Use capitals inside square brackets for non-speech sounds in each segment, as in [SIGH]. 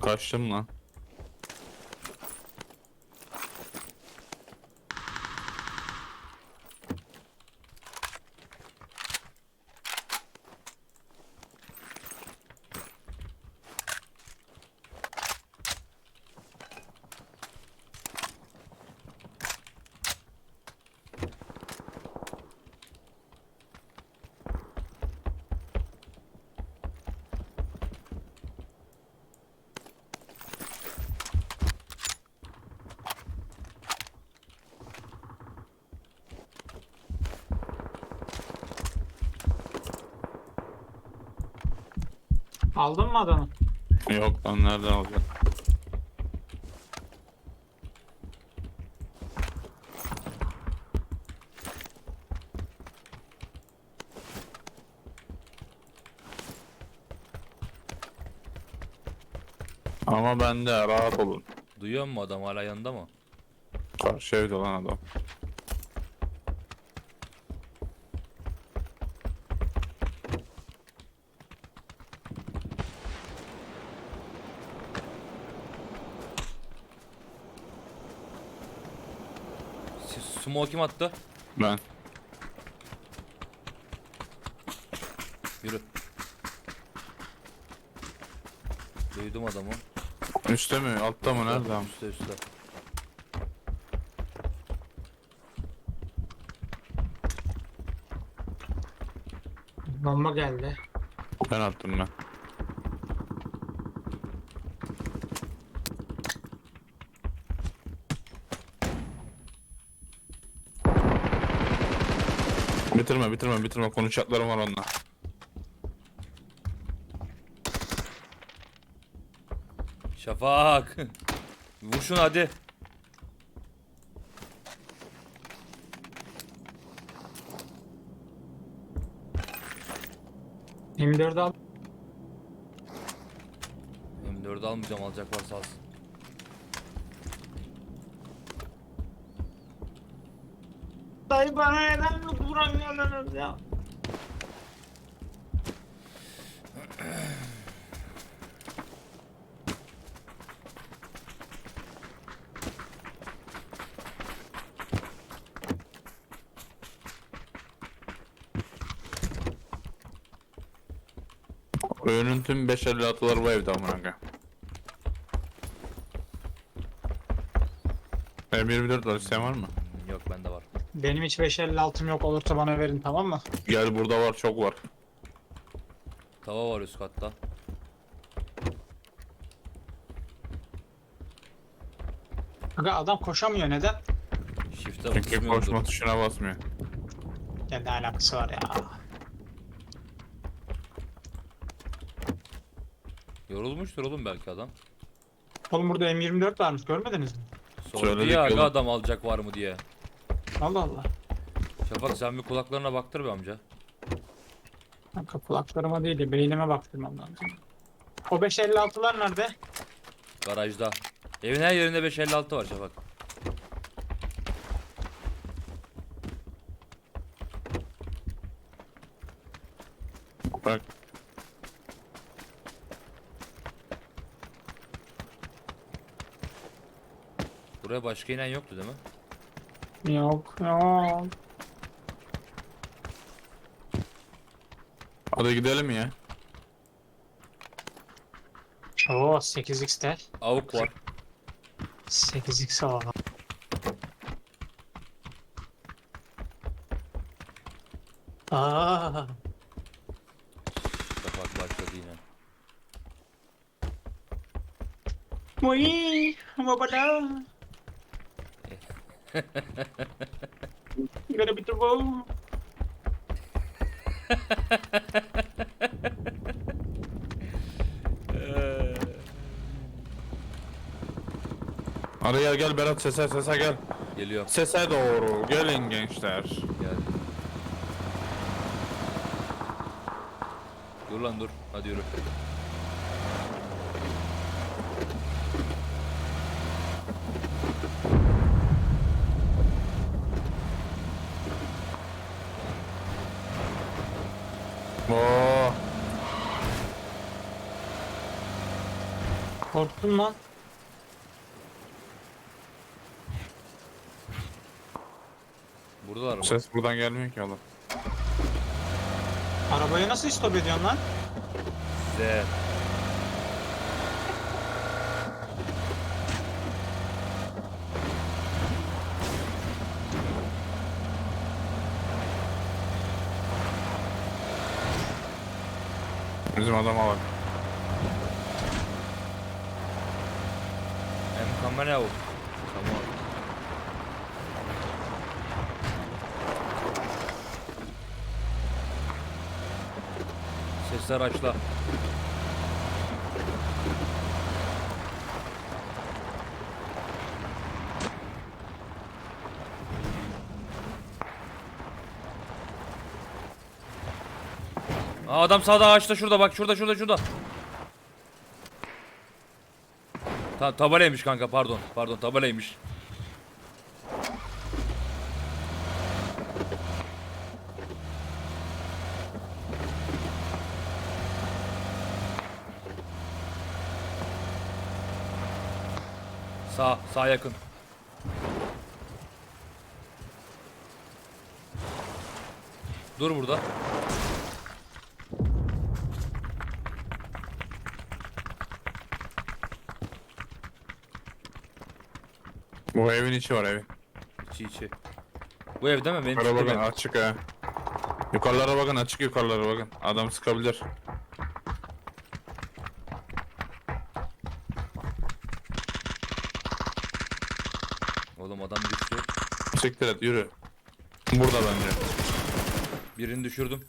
Kaçtım lan. Aldın mı adamı? Yok lan nereden alacağım? Ama bende rahat olun. Duyuyor musun adam hala yanında mı? Karşı evde lan adam. Siz smoke kim attı? Ben. Yürü. Duydum adamı. Üste mi? Altta mı? Nerede? ama? Üstte üstte. Bomba geldi. Ben attım ben. Bitirme bitirme bitirme konuşacaklarım var onunla. Şafak. Vur şunu hadi. M4 al. M4'ü almayacağım alacak varsa alsın. Dayı bana neden vuramıyorsunuz ya? Oyunun tüm 556'ları bu evde amına koyayım. M24 var isteyen var mı? Hmm, Yok bende var. Benim hiç 556'm yok olursa bana verin tamam mı? Gel burada var çok var. Tava var üst katta. Aga adam koşamıyor neden? Shift'e Çünkü basmıyordur. koşma tuşuna basmıyor. Ya ne alakası var ya? Yorulmuştur oğlum belki adam. Oğlum burada M24 varmış görmediniz mi? Sordu Söyledik ya oğlum. aga adam alacak var mı diye. Allah Allah. Şafak sen bir kulaklarına baktır be amca. Kanka kulaklarıma değil de beynime baktırmam lazım. O 556'lar nerede? Garajda. Evin her yerinde 556 var Şafak. Bak Buraya başka inen yoktu değil mi? Yok yok. hadi gidelim ya. Oo 8x'te. Avuk var. 8x var. Aa, Şafak başladı yine. Uy, babala. Gotta be turbo. [LAUGHS] Hadi gel gel Berat sese sese gel. Geliyor. Sese doğru gelin gençler. Geldi. Dur lan dur. Hadi yürü. Korktun lan. Buradalar mı? Ses buradan gelmiyor ki oğlum. Arabayı nasıl istop ediyorsun lan? Z. Bizim adama bak. Hem kamera o. Tamam. Sesler açla. Aa, adam sağda ağaçta şurada bak şurada şurada şurada. Ta tabelaymış kanka pardon. Pardon tabelaymış. Sağ, sağ yakın. Dur burada. Bu evin içi var evin. İçi içi. Bu evde mi? Benim çıktığım bakın ev. açık ha. Yukarılara bakın açık yukarılara bakın. Adam sıkabilir. Oğlum adam düştü. Siktir et yürü. Burada bence. Birini düşürdüm.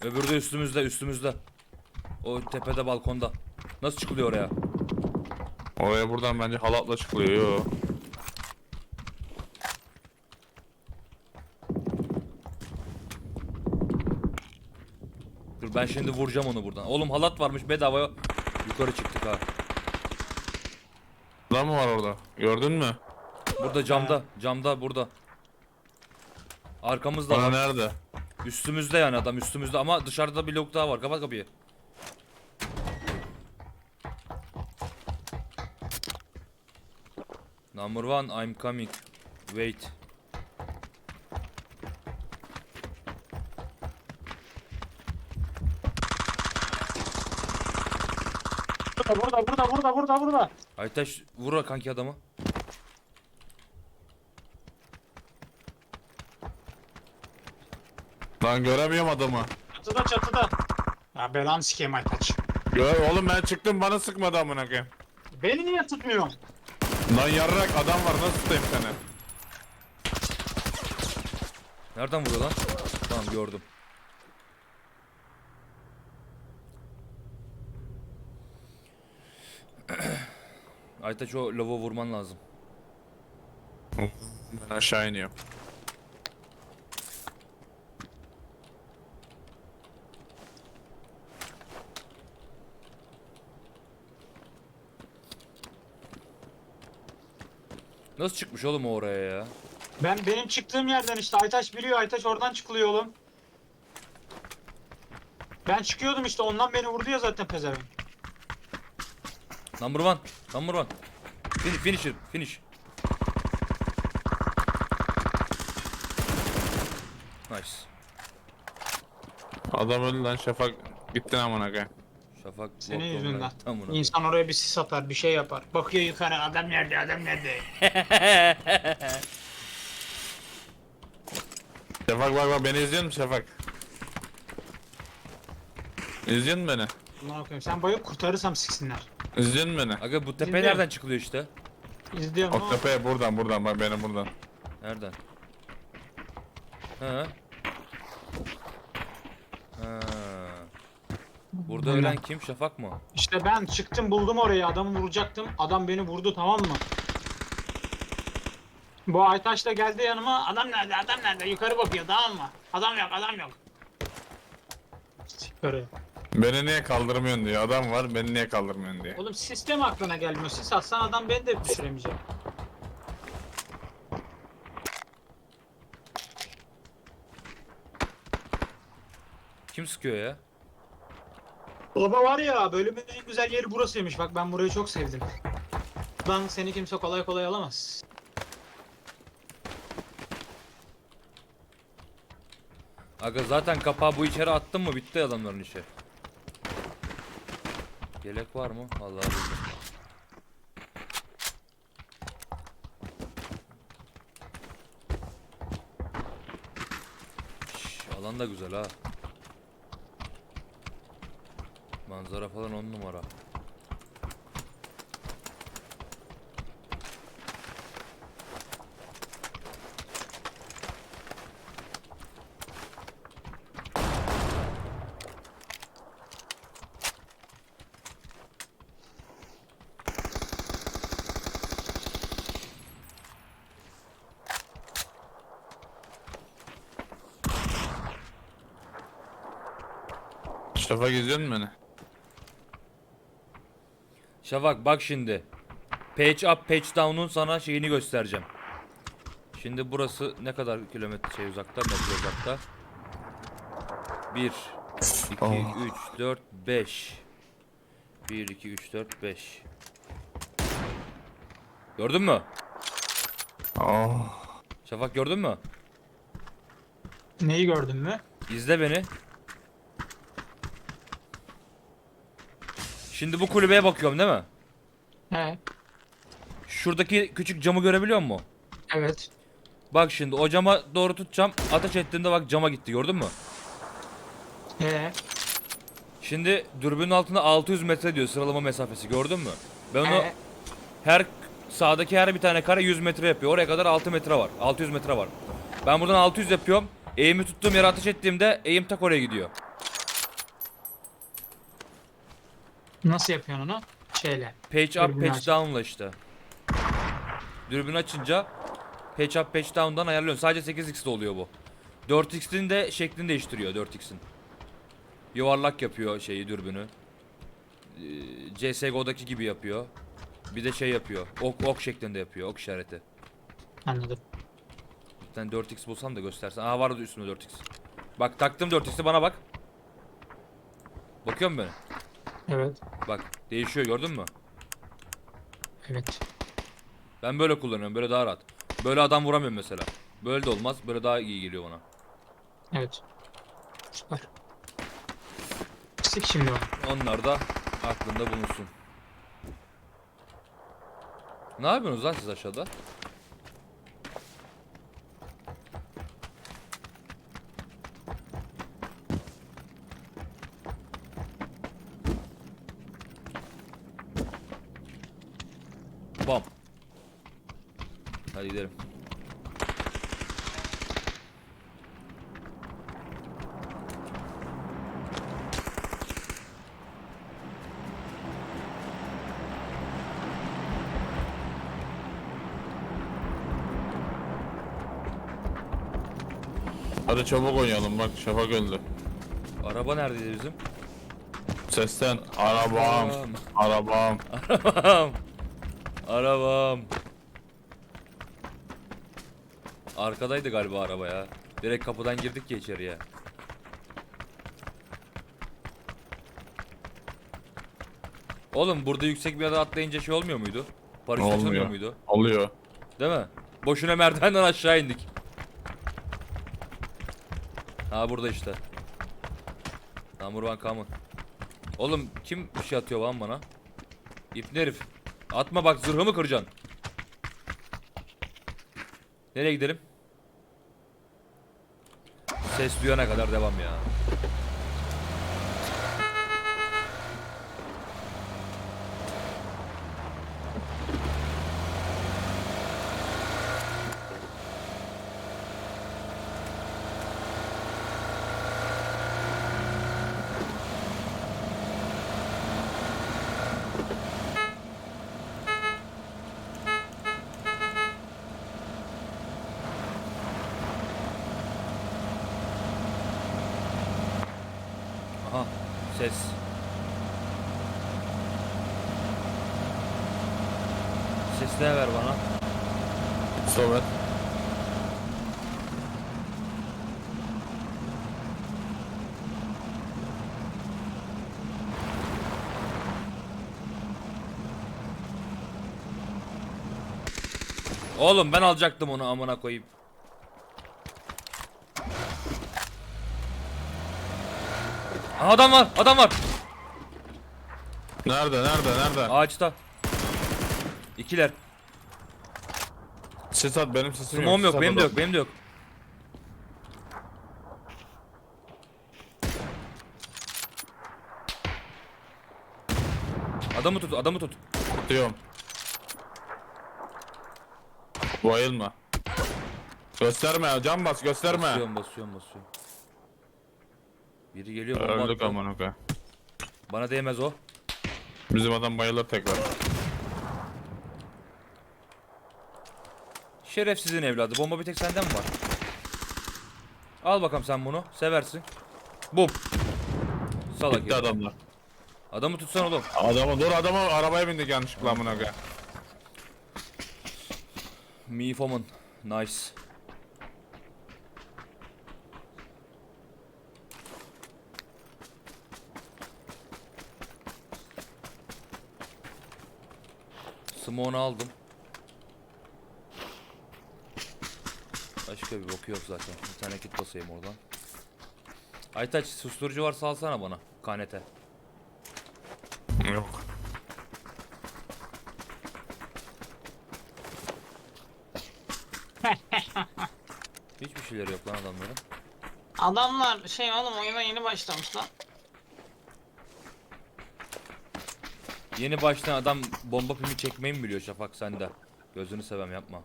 Öbürü de üstümüzde, üstümüzde. O tepede balkonda. Nasıl çıkılıyor oraya? Oraya buradan bence halatla çıkılıyor. Yo. Dur ben şimdi vuracağım onu buradan. Oğlum halat varmış bedavaya. Yukarı çıktık ha. Adam mı var orada? Gördün mü? Burada camda, camda burada. Arkamızda Bana var. nerede? Üstümüzde yani adam üstümüzde ama dışarıda bir blok daha var. Kapat kapıyı. Number one, I'm coming. Wait. Burada burada burada burada burada. Aytaş vur kanki adamı. Lan göremiyorum adamı. Çatıda çatıda. Ya belanı sikeyim Aytaç. Gör oğlum ben çıktım bana sıkmadı amına koyayım. Beni niye tutmuyorsun? Lan yarrak adam var nasıl tutayım seni? Nereden vuruyor lan? Tamam gördüm. [CLEARS THROAT] Aytaç o lava vurman lazım. Ben aşağı iniyorum. Nasıl çıkmış oğlum o oraya ya? Ben benim çıktığım yerden işte Aytaç biliyor Aytaç oradan çıkılıyor oğlum. Ben çıkıyordum işte ondan beni vurdu ya zaten pezevenk. Number one. Number one. Finish, finisher. Finish. Nice. Adam öldü lan Şafak. Gittin amına koyayım. Şafak Senin yüzünden. amına İnsan oraya bir sis atar bir şey yapar. Bakıyor yukarı adam nerede adam nerede. [LAUGHS] Şafak bak bak beni izliyor musun Şafak? İzliyor musun beni? Ne yapayım sen bayıp kurtarırsam siksinler. İzliyor musun beni? Aga bu tepe nereden çıkılıyor işte? İzliyorum O ama tepeye buradan buradan bak benim buradan. Nereden? Ha. Burada Aynen. ölen kim? Şafak mı? işte ben çıktım buldum orayı adamı vuracaktım. Adam beni vurdu tamam mı? Bu Aytaç da geldi yanıma. Adam nerede? Adam nerede? Yukarı bakıyor tamam mı? Adam yok, adam yok. Yukarı. Beni niye kaldırmıyorsun diyor. Adam var beni niye kaldırmıyorsun diye. Oğlum sistem aklına gelmiyor. Sis atsan adam beni de düşüremeyecek. Kim sıkıyor ya? Baba var ya bölümün en güzel yeri burasıymış. Bak ben burayı çok sevdim. Lan seni kimse kolay kolay alamaz. Aga zaten kapağı bu içeri attın mı bitti adamların işi. Yelek var mı? Vallahi bilmiyorum. Şş, alan da güzel ha. Manzara falan on numara. İzliyor musun beni? Şafak bak şimdi. Page up, page down'un sana şeyini göstereceğim. Şimdi burası ne kadar kilometre şey uzakta, metre uzakta? 1 2 Oh. 3 4 5 1 2 3 4 5 Gördün mü? Oh. Şafak gördün mü? Neyi gördün mü? İzle beni. Şimdi bu kulübeye bakıyorum değil mi? He. Şuradaki küçük camı görebiliyor musun? Evet. Bak şimdi o cama doğru tutacağım. Ateş ettiğinde bak cama gitti gördün mü? He. Şimdi dürbünün altında 600 metre diyor sıralama mesafesi gördün mü? Ben onu He. her sağdaki her bir tane kare 100 metre yapıyor. Oraya kadar 6 metre var. 600 metre var. Ben buradan 600 yapıyorum. Eğimi tuttuğum yere ateş ettiğimde eğim tak oraya gidiyor. Nasıl yapıyorsun onu? Şeyle. Page up, Dürbünü page aç. down'la işte. Dürbün açınca page up, page down'dan ayarlıyorsun. Sadece 8x'de oluyor bu. 4x'in de şeklini değiştiriyor 4x'in. Yuvarlak yapıyor şeyi dürbünü. Ee, CSGO'daki gibi yapıyor. Bir de şey yapıyor. Ok ok şeklinde yapıyor. Ok işareti. Anladım. Bir tane 4x bulsam da göstersen. Aa vardı üstünde 4x. Bak taktım 4x'i bana bak. Bakıyor musun beni? Evet. Bak değişiyor gördün mü? Evet. Ben böyle kullanıyorum. Böyle daha rahat. Böyle adam vuramıyorum mesela. Böyle de olmaz. Böyle daha iyi geliyor bana. Evet. Süper. Sik şimdi bak. Onlar da aklında bulunsun. Ne yapıyorsunuz lan siz aşağıda? Bam. Hadi gidelim. Hadi çabuk oynayalım bak Şafak öldü. Araba neredeydi bizim? Sesten arabam, arabam. Arabam. Arabam. Arkadaydı galiba araba ya. Direkt kapıdan girdik ya içeriye. Oğlum burada yüksek bir yere atlayınca şey olmuyor muydu? Paraşüt açılmıyor Olmuyor. muydu? Oluyor. Değil mi? Boşuna merdivenden aşağı indik. Ha burada işte. One common. Oğlum kim bir şey atıyor lan bana? İpli herif. Atma bak zırhımı kıracaksın. Nereye gidelim? Ses duyana kadar devam ya. ses. Sesler ver bana. Sonra. Oğlum ben alacaktım onu amına koyayım. Aha, adam var, adam var. Nerede nerede nerede? Ağaçta. İkiler. Ses at benim sesim Smoke'um yok, Ses benim de at yok, benim de yok. Adamı tut, adamı tut. Tutuyorum. Bayılma. Gösterme can bas gösterme. Basıyorum, basıyorum, basıyorum. Biri geliyor bomba Öldük attı. aman oka. Bana değmez o. Bizim adam bayılır tekrar. Şerefsizin evladı. Bomba bir tek sende mi var? Al bakalım sen bunu. Seversin. Bum. Salak Gitti herif. adamlar. Adamı tutsan oğlum. Adamı dur adamı arabaya bindik yanlışlıkla amına koyayım. Me Foman. Nice. Smoke'unu aldım. Başka bir boku yok zaten. Bir tane kit basayım oradan. Aytaç susturucu varsa alsana bana. Kanete. Yok. Hiçbir şeyleri yok lan adamların. Adamlar şey oğlum oyuna yeni başlamışlar. Yeni baştan adam bomba filmi çekmeyi mi biliyor Şafak sende? Gözünü sevem yapma.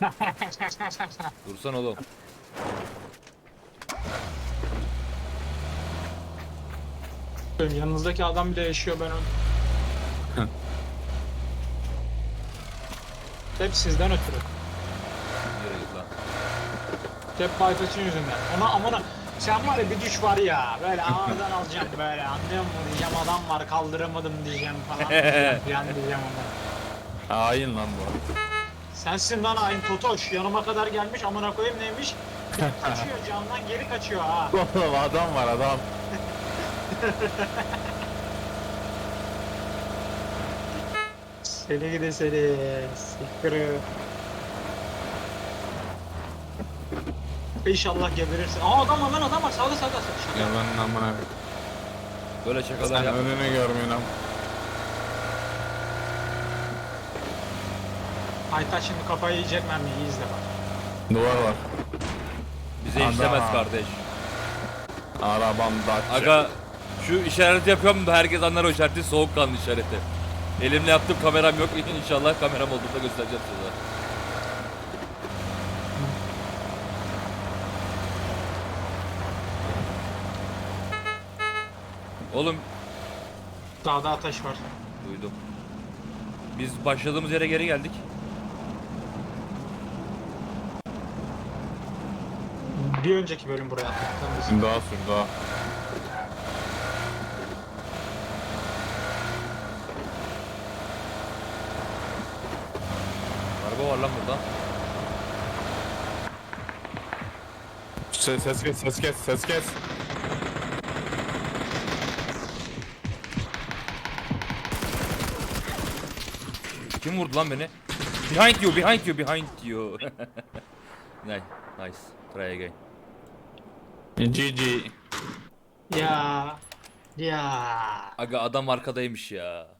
[LAUGHS] Dursan oğlum. Yanınızdaki adam bile yaşıyor ben öldüm. Hep sizden ötürü. Hep Baytaç'ın yüzünden. Ona amına sen var ya bir düş var ya böyle ağırdan alacağım böyle anlıyor musun diyeceğim adam var kaldıramadım diyeceğim falan diyeceğim [LAUGHS] falan diyeceğim ona. Hain lan bu. Sensin lan hain Totoş yanıma kadar gelmiş amına koyayım neymiş? [LAUGHS] kaçıyor camdan geri kaçıyor ha. [LAUGHS] Oğlum adam var adam. Seni gide seni siktir. İnşallah geberirsin. Aa adam var lan adam var sağda sağda. Şaka. Ya ben amına. Böyle şakalar Sen yap. önünü görmüyorsun. Aytaç şimdi kafayı yiyecek mermiyi iyi izle bak. Duvar var. Bize Adam. işlemez kardeş. Arabam da. Aga şu işareti yapıyorum da herkes anlar o işareti soğukkanlı işareti. Elimle yaptım kameram yok. [LAUGHS] İnşallah kameram olduğunda göstereceğim size. Oğlum Dağda ateş var. duydum. Biz başladığımız yere geri geldik. Bir önceki bölüm buraya attık. Daha sür daha. Araba var lan burada. Ses, ses kes ses kes ses kes. Kim vurdu lan beni? Behind you, behind you, behind you. [LAUGHS] nice, nice. Try again. GG. Ya. Ya. Aga adam arkadaymış ya.